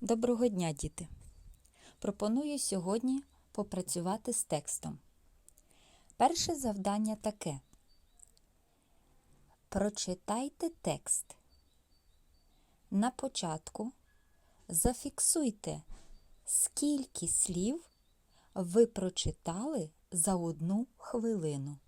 Доброго дня, діти! Пропоную сьогодні попрацювати з текстом. Перше завдання таке. Прочитайте текст. На початку зафіксуйте, скільки слів ви прочитали за одну хвилину.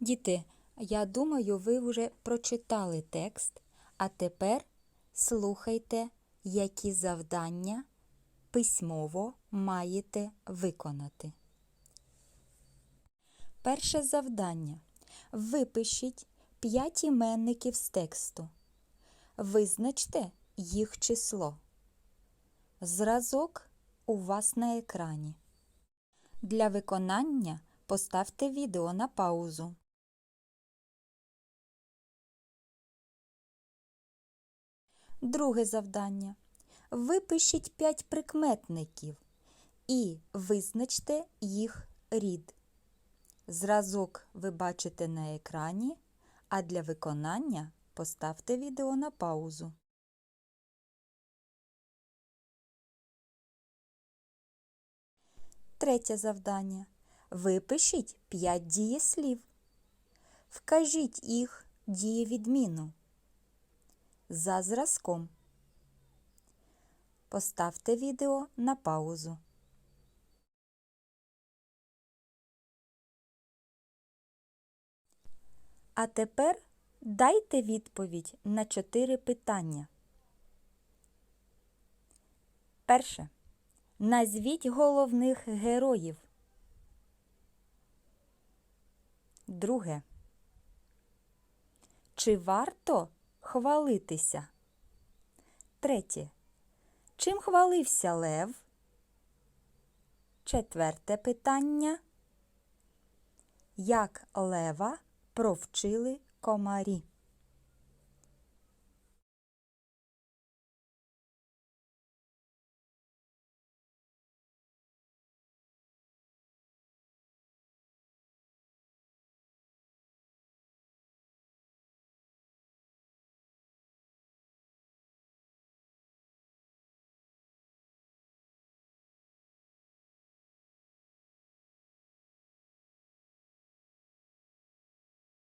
Діти, я думаю, ви вже прочитали текст, а тепер слухайте, які завдання письмово маєте виконати. Перше завдання. Випишіть 5 іменників з тексту. Визначте їх число. Зразок у вас на екрані. Для виконання поставте відео на паузу. Друге завдання. Випишіть 5 прикметників і визначте їх рід. Зразок ви бачите на екрані, а для виконання поставте відео на паузу. Третє завдання. Випишіть 5 дієслів. Вкажіть їх дієвідміну. За зразком. Поставте відео на паузу. А тепер дайте відповідь на чотири питання. Перше. Назвіть головних героїв. Друге. Чи варто хвалитися? Третє. Чим хвалився лев? Четверте питання. Як лева провчили комарі?